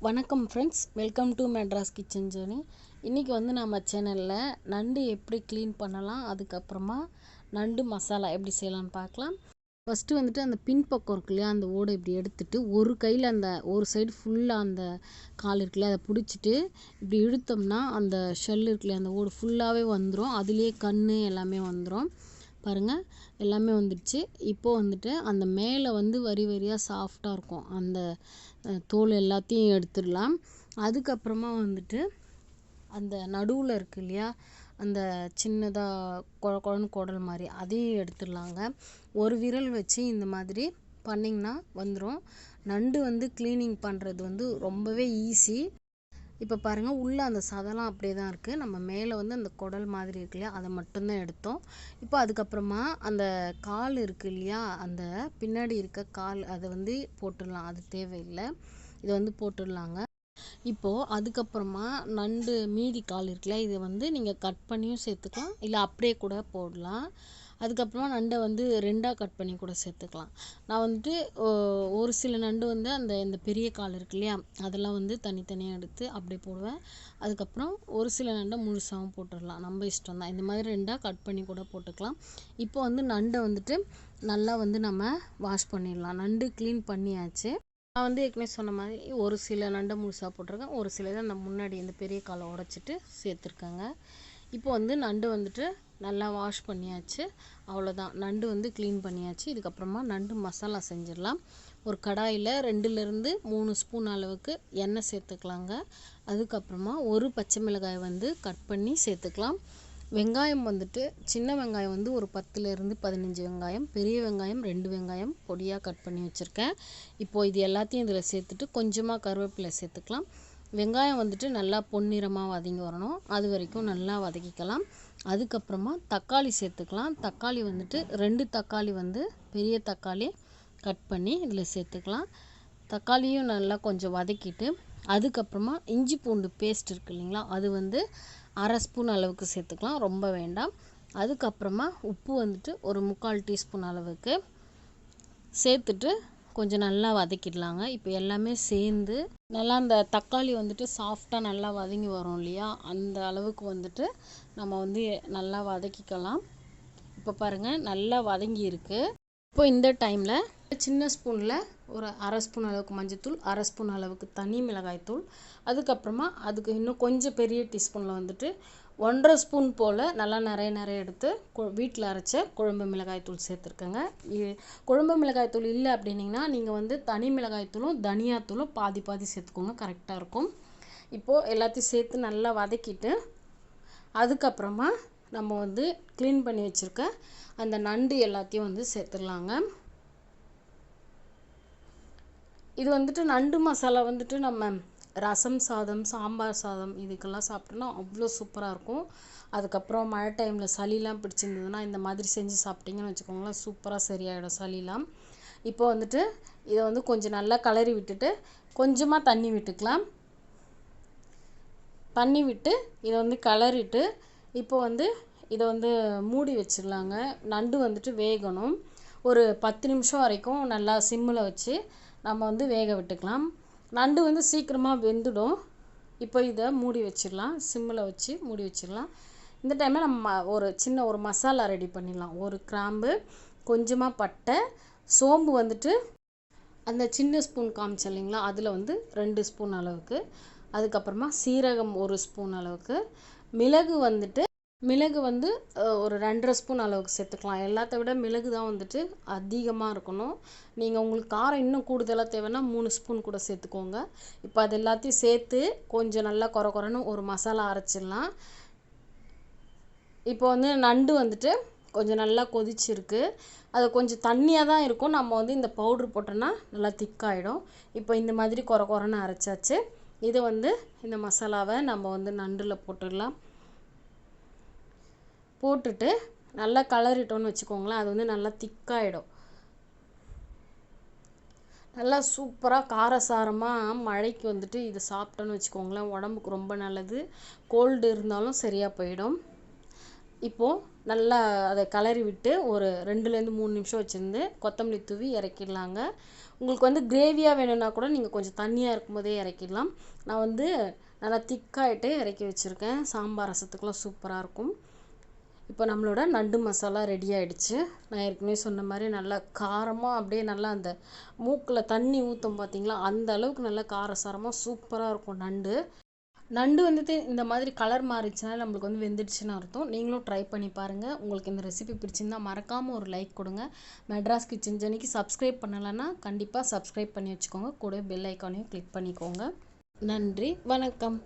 வணக்கம் friends welcome to Madras kitchen journey இன்றைக்கி வந்து நம்ம சேனலில் நண்டு எப்படி க்ளீன் பண்ணலாம் அதுக்கப்புறமா நண்டு மசாலா எப்படி செய்யலாம்னு பார்க்கலாம். ஃபஸ்ட்டு வந்துட்டு அந்த பின்பக்கம் இருக்கு இல்லையா அந்த ஓடை இப்படி எடுத்துட்டு ஒரு கையில் அந்த ஒரு சைடு ஃபுல்லாக அந்த கால் இருக்குல்ல அதை பிடிச்சிட்டு இப்படி இழுத்தோம்னா அந்த ஷெல் இருக்குல்ல அந்த ஓடு ஃபுல்லாகவே வந்துடும் அதுலேயே கண் எல்லாமே வந்துடும் பாருங்கள் எல்லாமே வந்துடுச்சு. இப்போ வந்துட்டு அந்த மேலே வந்து வரி வரியாக சாஃப்டாக இருக்கும். அந்த தோல் எல்லாத்தையும் எடுத்துடலாம். அதுக்கப்புறமா வந்துட்டு அந்த நடுவில் இருக்கு இல்லையா அந்த சின்னதாக குழ குழன்னு குடல் மாதிரி அதையும் எடுத்துடலாங்க. ஒரு விரல் வச்சு இந்த மாதிரி பண்ணிங்கன்னா வந்துடும் நண்டு வந்து க்ளீனிங் பண்ணுறது வந்து ரொம்பவே ஈஸி இப்போ பாருங்கள் உள்ளே அந்த சதெல்லாம் அப்படியே தான் இருக்குது நம்ம மேலே வந்து அந்த குடல் மாதிரி இருக்கு இல்லையா? அதை மட்டும்தான் எடுத்தோம். இப்போ அதுக்கப்புறமா அந்த கால் இருக்கு இல்லையா? அந்த பின்னாடி இருக்க கால் அதை வந்து போட்டுடலாம். அது தேவையில்லை. இதை வந்து போட்டுடலாங்க. இப்போது அதுக்கப்புறமா நண்டு மீதி கால் இருக்குல்ல இதை வந்து நீங்கள் கட் பண்ணியும் சேர்த்துக்கலாம். இல்லை அப்படியே கூட போடலாம். அதுக்கப்புறமா நண்டை வந்து ரெண்டாக கட் பண்ணி கூட சேர்த்துக்கலாம். நான் வந்துட்டு ஓ- ஒரு சில நண்டு வந்து அந்த இந்த பெரிய கால் இருக்கு இல்லையா அதெல்லாம் வந்து தனித்தனியாக எடுத்து அப்படியே போடுவேன். அதுக்கப்புறம் ஒரு சில நண்டை முழுசாகவும் போட்டுடலாம். நம்ம இஷ்டம் தான் இந்த மாதிரி ரெண்டாக கட் பண்ணி கூட போட்டுக்கலாம். இப்போ வந்து நண்டை வந்துட்டு நல்லா வந்து நம்ம வாஷ் பண்ணிடலாம். நண்டு க்ளீன் பண்ணியாச்சு. நான் வந்து ஏற்கனவே சொன்ன மாதிரி ஒரு சில நண்டை முழுசாக போட்டிருக்கேன். ஒரு சிலதை அந்த முன்னாடி இந்த பெரிய காலை உடச்சிட்டு சேர்த்துருக்கேங்க. இப்போ வந்து நண்டு வந்துட்டு நல்லா வாஷ் பண்ணியாச்சு. அவ்வளோதான் நண்டு வந்து க்ளீன் பண்ணியாச்சு. இதுக்கப்புறமா நண்டு மசாலா செஞ்சிடலாம். ஒரு கடாயில் ரெண்டுலேருந்து மூணு ஸ்பூன் அளவுக்கு எண்ணெய் சேர்த்துக்கலாங்க. அதுக்கப்புறமா ஒரு பச்சை மிளகாய் வந்து கட் பண்ணி சேர்த்துக்கலாம். வெங்காயம் வந்துட்டு சின்ன வெங்காயம் வந்து ஒரு பத்துலேருந்து பதினஞ்சு வெங்காயம் பெரிய வெங்காயம் ரெண்டு வெங்காயம் பொடியாக கட் பண்ணி வச்சுருக்கேன். இப்போது இது எல்லாத்தையும் இதில் சேர்த்துட்டு கொஞ்சமாக கருவேப்பிலை சேர்த்துக்கலாம். வெங்காயம் வந்துட்டு நல்லா பொன்னிறமாக வதங்கி வரணும். அது வரைக்கும் நல்லா வதக்கிக்கலாம். அதுக்கப்புறமா தக்காளி சேர்த்துக்கலாம். தக்காளி வந்துட்டு ரெண்டு தக்காளி வந்து பெரிய தக்காளி கட் பண்ணி இதில் சேர்த்துக்கலாம். தக்காளியும் நல்லா கொஞ்சம் வதக்கிட்டு அதுக்கப்புறமா இஞ்சி பூண்டு பேஸ்ட் இருக்கு இல்லைங்களா அது வந்து அரை ஸ்பூன் அளவுக்கு சேர்த்துக்கலாம். ரொம்ப வேண்டாம். அதுக்கப்புறமா உப்பு வந்துட்டு ஒரு முக்கால் டீஸ்பூன் அளவுக்கு சேர்த்துட்டு கொஞ்சம் நல்லா வதக்கிடலாங்க. இப்போ எல்லாமே சேர்ந்து நல்லா அந்த தக்காளி வந்துட்டு சாஃப்டாக நல்லா வதங்கி வரும் இல்லையா? அந்த அளவுக்கு வந்துட்டு நம்ம வந்து நல்லா வதக்கிக்கலாம். இப்போ பாருங்கள் நல்லா வதங்கி இருக்குது இப்போ இந்த டைமில் சின்ன ஸ்பூனில் ஒரு அரை ஸ்பூன் அளவுக்கு மஞ்சத்தூள் அரை ஸ்பூன் அளவுக்கு தனி மிளகாய்த்தூள். அதுக்கப்புறமா அதுக்கு இன்னும் கொஞ்சம் பெரிய டீஸ்பூனில் வந்துட்டு ஒன்றரை ஸ்பூன் போல் நல்லா நிறைய நிறைய எடுத்து வீட்டில் அரைச்ச குழம்பு மிளகாய் தூள் சேர்த்துருக்கேங்க. இ- குழம்பு மிளகாய் தூள் இல்லை அப்படின்னீங்கன்னா நீங்கள் வந்து தனி மிளகாய்த்தூளும் தனியாத்தூளும் பாதி பாதி சேர்த்துக்கோங்க. கரெக்டாக இருக்கும். இப்போது எல்லாத்தையும் சேர்த்து நல்லா வதக்கிட்டு அதுக்கப்புறமா நம்ம வந்து க்ளீன் பண்ணி வச்சுருக்க அந்த நண்டு எல்லாத்தையும் வந்து சேர்த்துடலாங்க. இது வந்துட்டு நண்டு மசாலா வந்துட்டு நம்ம ரசம் சாதம் சாம்பார் சாதம் இதுக்கெல்லாம் சாப்பிட்டோம்னா அவ்வளோ சூப்பராக இருக்கும். அதுக்கப்புறம் மழை டைமில் சளிலாம் பிடிச்சிருந்ததுன்னா இந்த மாதிரி செஞ்சு சாப்பிட்டீங்கன்னு வச்சுக்கோங்களேன் சூப்பராக சரியாயிடும் சளிலாம். இப்போ வந்துட்டு இதை வந்து கொஞ்சம் நல்லா கலரி விட்டுட்டு கொஞ்சமாக தண்ணி விட்டுக்கலாம். தண்ணி விட்டு இதை வந்து கலரிட்டு இப்போ வந்து இதை வந்து மூடி வச்சிடலாங்க. நண்டு வந்துட்டு வேகணும். ஒரு பத்து நிமிஷம் வரைக்கும் நல்லா சிம்மில் வச்சு நம்ம வந்து வேக விட்டுக்கலாம். நண்டு வந்து சீக்கிரமாக வெந்துடும். இப்போ இதை மூடி வச்சிடலாம். சிம்மில் வச்சு மூடி வச்சிடலாம். இந்த டைமில் நம்ம ம- ஒரு சின்ன ஒரு மசாலா ரெடி பண்ணிடலாம். ஒரு கிராம்பு கொஞ்சமாக பட்டை சோம்பு வந்துட்டு அந்த சின்ன ஸ்பூன் காமிச்சு இல்லைங்களா? அதில் வந்து ரெண்டு ஸ்பூன் அளவுக்கு. அதுக்கப்புறமா சீரகம் ஒரு ஸ்பூன் அளவுக்கு. மிளகு வந்துட்டு மிளகு வந்து ஒரு ரெண்டரை ஸ்பூன் அளவுக்கு சேர்த்துக்கலாம். எல்லாத்த விட மிளகு தான் வந்துட்டு அதிகமாக இருக்கணும். நீங்கள் உங்களுக்கு காரம் இன்னும் கூடுதலாக தேவைன்னா மூணு ஸ்பூன் கூட சேர்த்துக்கோங்க. இப்போ அது எல்லாத்தையும் சேர்த்து கொஞ்சம் நல்லா கொர கொரன்னு ஒரு மசாலா அரைச்சிடலாம். இப்போ வந்து நண்டு வந்துட்டு கொஞ்சம் நல்லா கொதிச்சிருக்கு. அது கொஞ்சம் தண்ணியாக தான் இருக்கும். நம்ம வந்து இந்த பவுட்ரு போட்டோன்னா நல்லா திக்காயிடும். இப்போ இந்த மாதிரி கொர கொரன்னு அரைச்சாச்சு. இதை வந்து இந்த மசாலாவை நம்ம வந்து நண்டில் போட்டுடலாம். போட்டுட்டு நல்லா கலரிட்டோன்னு வச்சுக்கோங்களேன் அது வந்து நல்லா திக்காயிடும். நல்லா சூப்பராக காரசாரமாக மழைக்கு வந்துட்டு இது சாப்பிட்டோன்னு வச்சுக்கோங்களேன் உடம்புக்கு ரொம்ப நல்லது. கோல்டு இருந்தாலும் சரியாக போயிடும். இப்போது நல்லா அதை கலரி விட்டு ஒரு ரெண்டுலேருந்து மூணு நிமிஷம் வச்சுருந்து கொத்தமல்லி தூவி இறக்கிடலாங்க. உங்களுக்கு வந்து கிரேவியாக வேணும்னா கூட நீங்கள் கொஞ்சம் தண்ணியாக இருக்கும்போதே இறக்கிடலாம். நான் வந்து நல்லா திக்காயிட்டு இறக்கி வச்சுருக்கேன். சாம்பார் ரசத்துக்குலாம் சூப்பராக இருக்கும். இப்போ நம்மளோட நண்டு மசாலா ரெடி ஆகிடுச்சு நான் ஏற்கனவே சொன்ன மாதிரி நல்லா காரமாக அப்படியே நல்லா அந்த மூக்கில் தண்ணி ஊற்றும் பார்த்தீங்களா அந்த அளவுக்கு நல்லா காரசாரமாக சூப்பராக இருக்கும் நண்டு. நண்டு வந்துட்டு இந்த மாதிரி கலர் மாறிச்சுன்னா நம்மளுக்கு வந்து வெந்துடுச்சுன்னு அர்த்தம். நீங்களும் ட்ரை பண்ணி பாருங்கள் உங்களுக்கு இந்த ரெசிபி பிடிச்சிருந்தால் மறக்காமல் ஒரு லைக் கொடுங்க. மெட்ராஸ் கிச்சன் ஜனிக்கு சப்ஸ்கிரைப் பண்ணலைன்னா கண்டிப்பாக சப்ஸ்கிரைப் பண்ணி வச்சுக்கோங்க. கூட பெல் ஐக்கானையும் கிளிக் பண்ணிக்கோங்க. நன்றி. வணக்கம்.